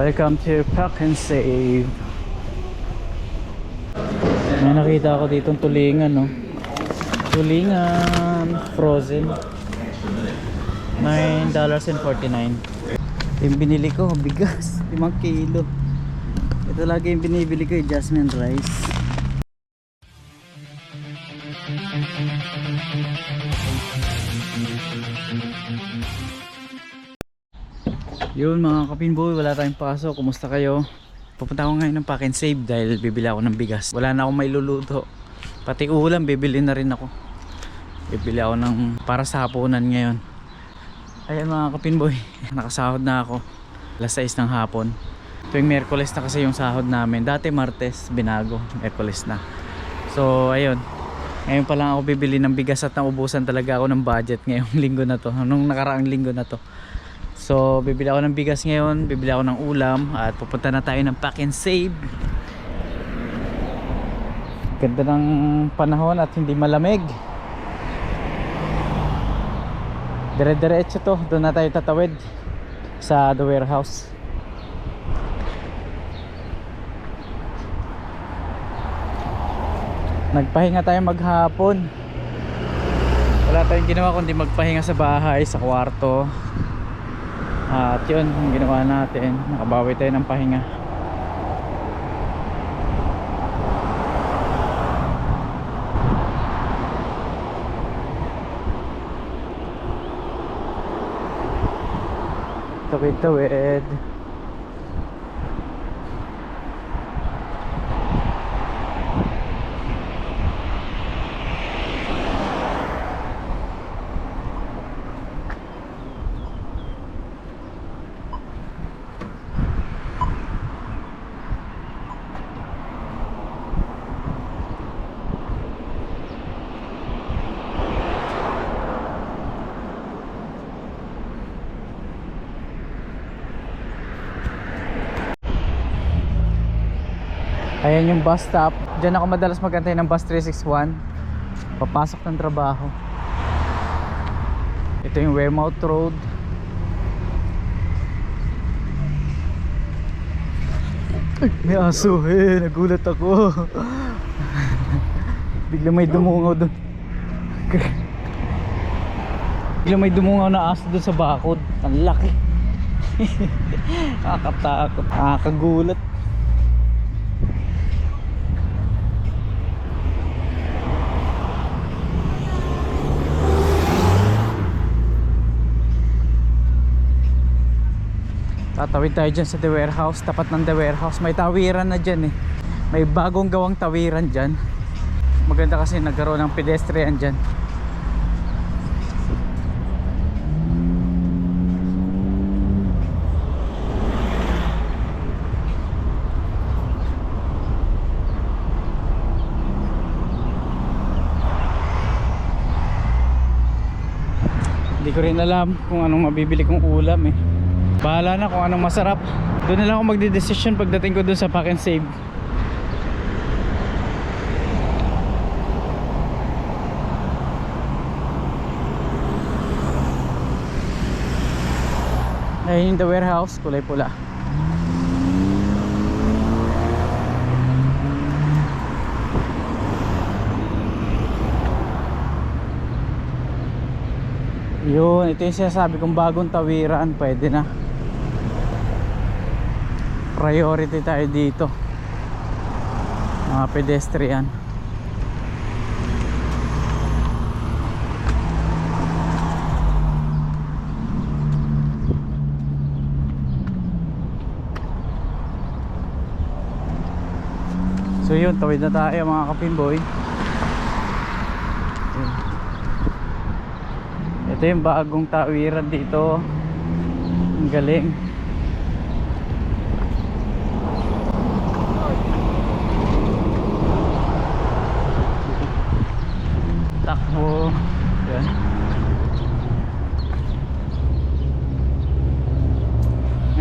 Welcome to Pack and Save. May nakita ako ditong tulingan, no? Tulingan frozen. $9.49. Yung binili ko, bigas. 5 kilo. Ito lagi yung binibili ko, eh, jasmine rice. Yun mga kapinboy, wala tayong pasok. Kumusta kayo? Pupunta ako ngayon ng pack and save dahil bibili ako ng bigas. Wala na akong may luluto. Pati ulam, bibili na rin ako. Bibili ako ng para sa hapunan ngayon. Ayan mga kapinboy, nakasahod na ako. Alas 6 ng hapon. Tuwing Merkules na kasi yung sahod namin. Dati Martes, binago. Merkules na. So, ayun. Ngayon pa lang ako bibili ng bigas at naubusan talaga ako ng budget ngayong linggo na to. Nung nakaraang linggo na to. So, bibili ako ng bigas ngayon, bibili ako ng ulam at pupunta na tayo ng pack and save. Ganda ng panahon at hindi malamig. Dire-diretso to, doon na tayo tatawid sa the warehouse. Nagpahinga tayo maghapon. Wala tayong ginawa kundi magpahinga sa bahay, sa kwarto. At yun, yung ginawa natin. Nakabawi tayo ng pahinga. Tawid-tawid. Ayan yung bus stop. Diyan ako madalas magantay ng bus 361. Papasok ng trabaho. Ito yung Weymouth Road. Ay, may aso eh. Nagulat ako. Bigla may dumungaw doon. Bigla may dumungaw na aso doon sa bakod. Ang laki. Nakakatakot. Nakakagulat. Tatawid tayo dyan sa The Warehouse. Tapat ng The Warehouse. May tawiran na dyan eh. May bagong gawang tawiran dyan. Maganda kasi nagkaroon ng pedestrian dyan. Hindi ko rin alam kung anong mabibili kong ulam eh Bahala na kung anong masarap. Doon na lang ako magde-decision pagdating ko doon sa pack and save. Ayun yung the warehouse, kulay pula. Yun, ito yung sinasabi kong bagong tawiran, pwede na priority tayo dito. Mga pedestrian. So yun tawid na tayo mga kapinboy Yun. ito yung bagong tawiran dito. Ang galing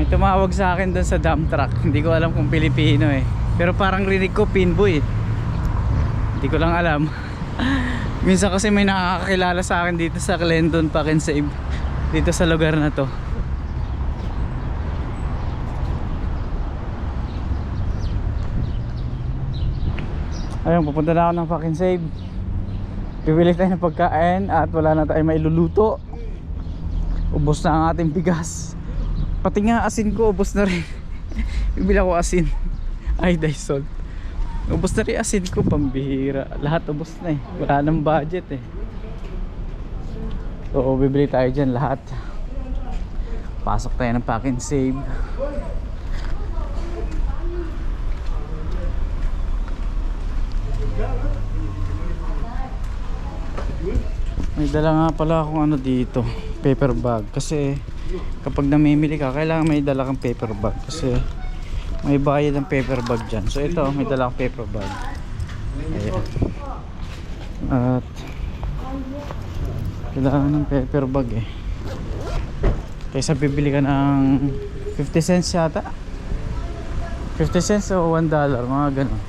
tumawag sa akin doon sa dump truck. Hindi ko alam kung Pilipino eh. Pero parang rinig ko pinboy eh. hindi ko lang alam. Minsan kasi may nakakakilala sa akin dito sa Clendon pa Save dito sa lugar na to. Ayun pupunta na ako ng fucking save. Bibili tayo ng pagkain at wala na tayong mailuluto. Ubos na ang ating bigas. Pati nga asin ko, ubos na rin. Bibili ako asin. Ay, Dysol. Ubos na rin asin ko, pambihira. Lahat ubos na eh. Wala nang budget eh. So, bibili tayo dyan lahat. Pasok tayo ng pack and save. May dala nga pala akong ano dito, paper bag. Kasi kapag namimili ka, kailangan may dala kang paper bag. Kasi may bayad ang paper bag dyan. So ito, may dala akong paper bag. Ayan. At kailangan ng paper bag eh. Kaysa bibili ka ng 50 cents yata. 50 cents o 1 dollar, mga ganun.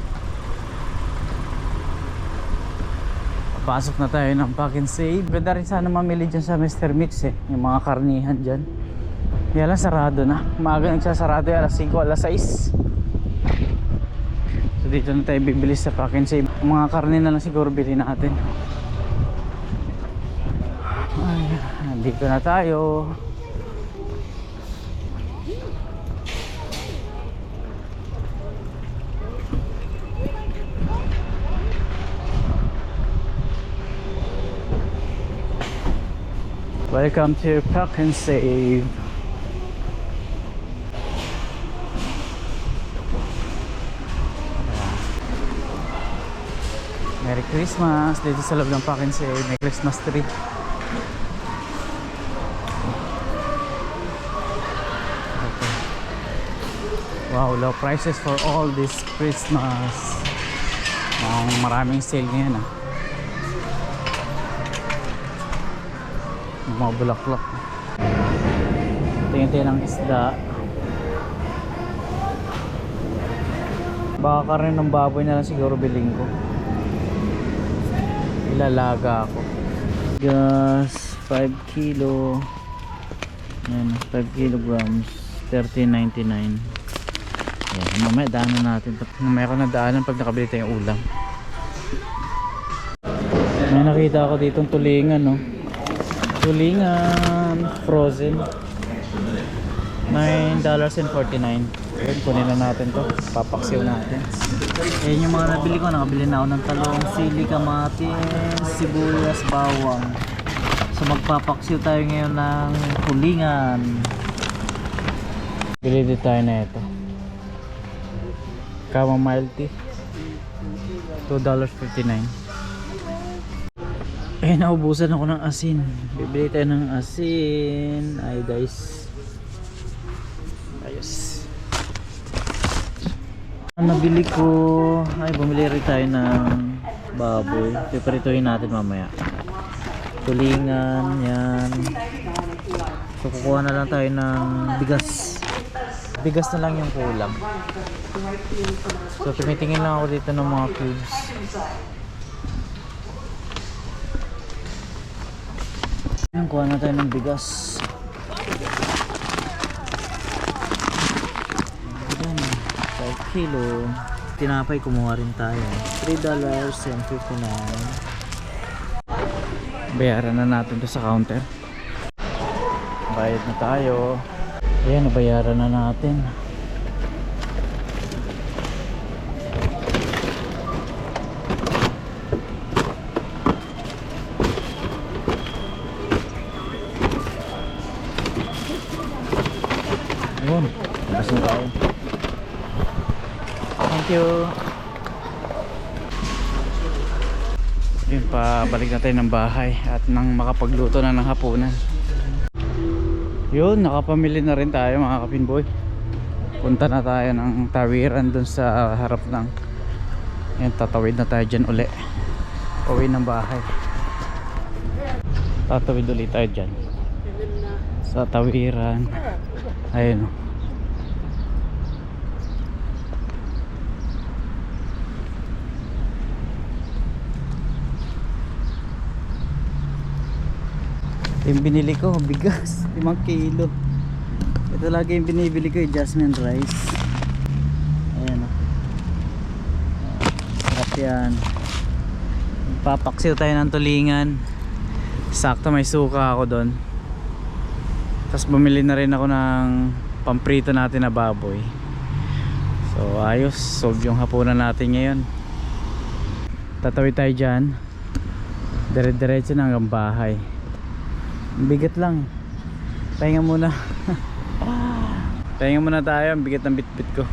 Pasok na tayo ng pack save. Ganda rin sana mamili dyan sa Mr. Mix eh. Yung mga karnihan dyan. Kaya lang sarado na. Maaga nagsasarado yung alas 5, alas 6. So dito na tayo bibili sa pack and save. Mga karne na lang siguro bilhin natin. Ay, nandito na tayo. Welcome to Pack and Save. Merry Christmas dito sa loob ng Pack and Save. May Christmas tree. Wow, low prices for all this Christmas. Mukhang maraming sale ngayon ah. Mga bulaklak. Tingin ng isda. Baka ka rin ng baboy na lang siguro biling ko. Ilalaga ako. Gas, 5 kilo. Yan, 5 kilograms. 13.99. Yan, mamaya daanan natin. Mamaya ko na daanan pag nakabili tayong ulam. May nakita ako ditong tulingan, no? Tulingan frozen. $9.49. Ayun, kunin na natin to. Papaksiw natin. Ayan yung mga nabili ko. Nakabili na ako ng talong, sili, kamatis, sibuyas, bawang. So magpapaksiw tayo ngayon ng tulingan. Bili din tayo na ito. Chamomile tea. $2.59. Eh, naubusan ako ng asin. Bibili tayo ng asin. Ay, guys. Ayos. Ang nabili ko, ay, bumili rin tayo ng baboy. Piprituhin natin mamaya. Tulingan, yan. So, kukuha na lang tayo ng bigas. Bigas na lang yung kulang. So, tumitingin lang ako dito ng mga cubes. Ayan, kuha na tayo ng bigas. Ayan, 5 kilo. Tinapay, kumuha rin tayo. $3.59. Bayaran na natin to sa counter. Bayad na tayo. Ayan, nabayaran na natin. You. Yun, pabalik na tayo ng bahay at nang makapagluto na ng hapunan. Yun, nakapamili na rin tayo mga kapinboy. Punta na tayo ng tawiran dun sa harap ng Yan, tatawid na tayo dyan uli. Pauwi ng bahay. Tatawid ulit tayo dyan. Sa tawiran. Ayun. oh. Yung binili ko, bigas, 5 kilo. Ito lagi yung binibili ko, yung jasmine rice. Ayan o. Sarap sasakyan papaksiw tayo ng tulingan. Sakto may suka ako doon tapos bumili na rin ako ng pamprito natin na baboy. So ayos. Solve yung hapunan natin ngayon. Tatawid tayo dyan. Dire diretso na hanggang bahay bigat lang. Pahinga muna. Pahinga muna tayo. Ang bigat ng bitbit ko.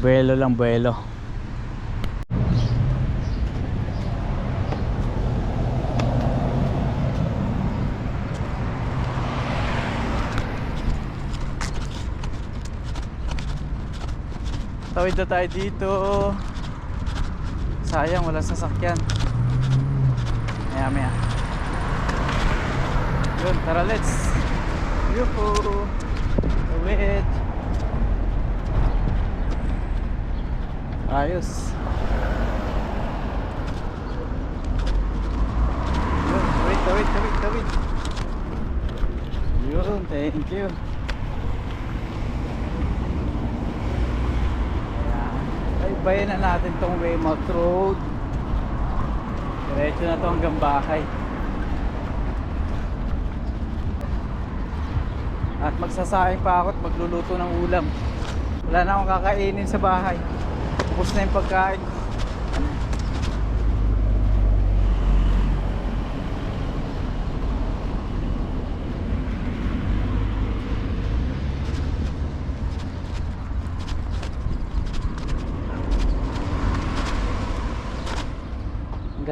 Buwelo lang buwelo Tawid na tayo dito. Sayang, wala sasakyan. Maya maya. Yun, tara let's. Yuhu. Tawid. Ayos. Yun, tawid, tawid, tawid, tawid. Yun, thank you. Ayan. Bayan na natin tong Weymouth Road. Diretso na to hanggang bahay. At magsasayang pa ako at magluluto ng ulam. Wala na akong kakainin sa bahay. Tapos na yung pagkain.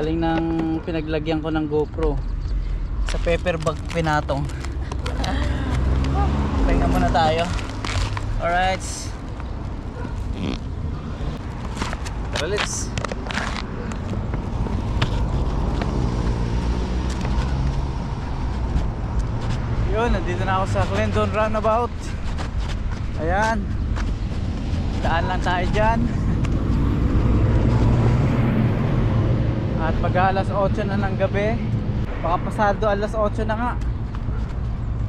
Galing ng pinaglagyan ko ng GoPro sa paper bag pinatong. Pahinga muna tayo. Alright. Tara, let's. Yun, nandito na ako sa Glendon Roundabout. Ayan. Daan lang tayo dyan. At mag alas 8 na ng gabi. Baka pasado alas 8 na nga.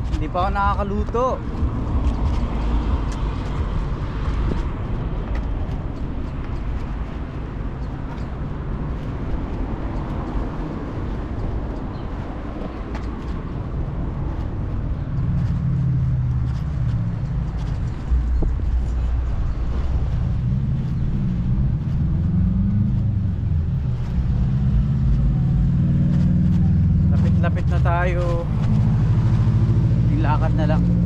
Hindi pa ako nakakaluto Lapit-lapit na tayo. Nilakad na lang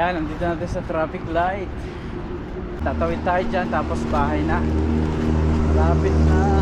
Ayan, nandito natin sa traffic light. Tatawid tayo dyan, tapos bahay na. Lapit na.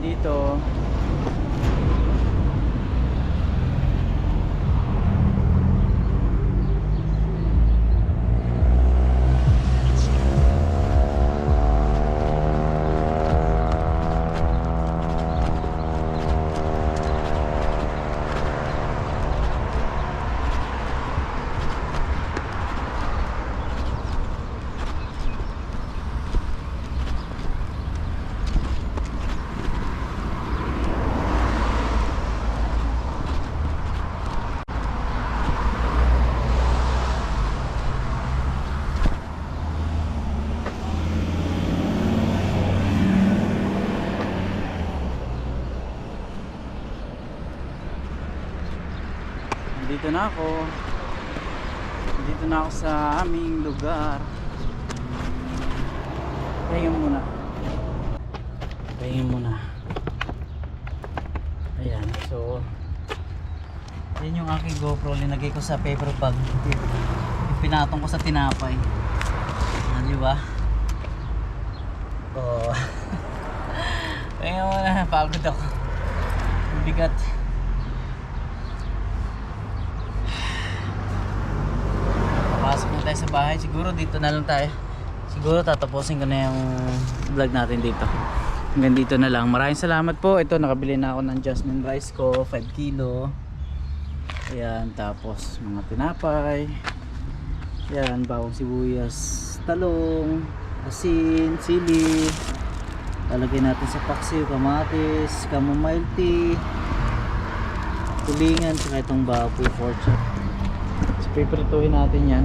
dito Dito na ako. Dito na ako sa aming lugar. Pahinga muna. Pahinga muna. Ayan, so yan yung aking GoPro linagay ko sa paper bag. Pinatong ko sa tinapay. Ah, di ba? Oh. Pahinga muna, pagod ako. Ang Bigat. Papasok na tayo sa bahay. Siguro dito na lang tayo. Siguro tatapusin ko na yung vlog natin dito. Hanggang dito na lang. Maraming salamat po. Ito, nakabili na ako ng jasmine rice ko. 5 kilo. Ayan, tapos mga tinapay. Ayan, bawang sibuyas, talong, asin, sili. Lalagay natin sa paksiw, kamatis, chamomile tea, tulingan, saka itong baboy fortune. Piprituhin natin yan.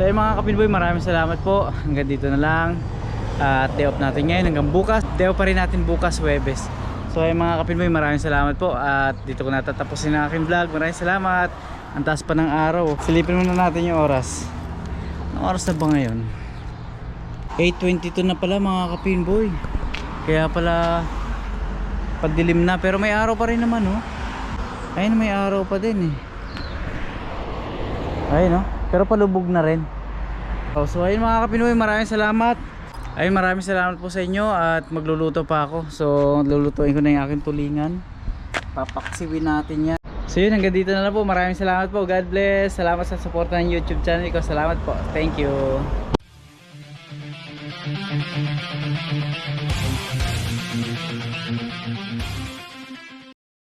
So yun, mga kapinboy, maraming salamat po. Hanggang dito na lang. At day off natin ngayon hanggang bukas. Day off pa rin natin bukas, Webes. So ayun mga kapinboy, maraming salamat po. At dito ko natatapusin ang aking vlog. Maraming salamat. Ang taas pa ng araw. Silipin muna natin yung oras. Anong oras na ba ngayon? 8.22 na pala mga kapinboy. Kaya pala padilim na. Pero may araw pa rin naman oh. Ayun may araw pa din eh. Ayun no? Pero palubog na rin. Oh, so ayun mga kapinoy, maraming salamat. Ayun maraming salamat po sa inyo at magluluto pa ako. So lulutuin ko na yung aking tulingan. Papaksiwin natin yan. So yun, hanggang dito na lang po. Maraming salamat po. God bless. Salamat sa support ng YouTube channel ko. Salamat po. Thank you.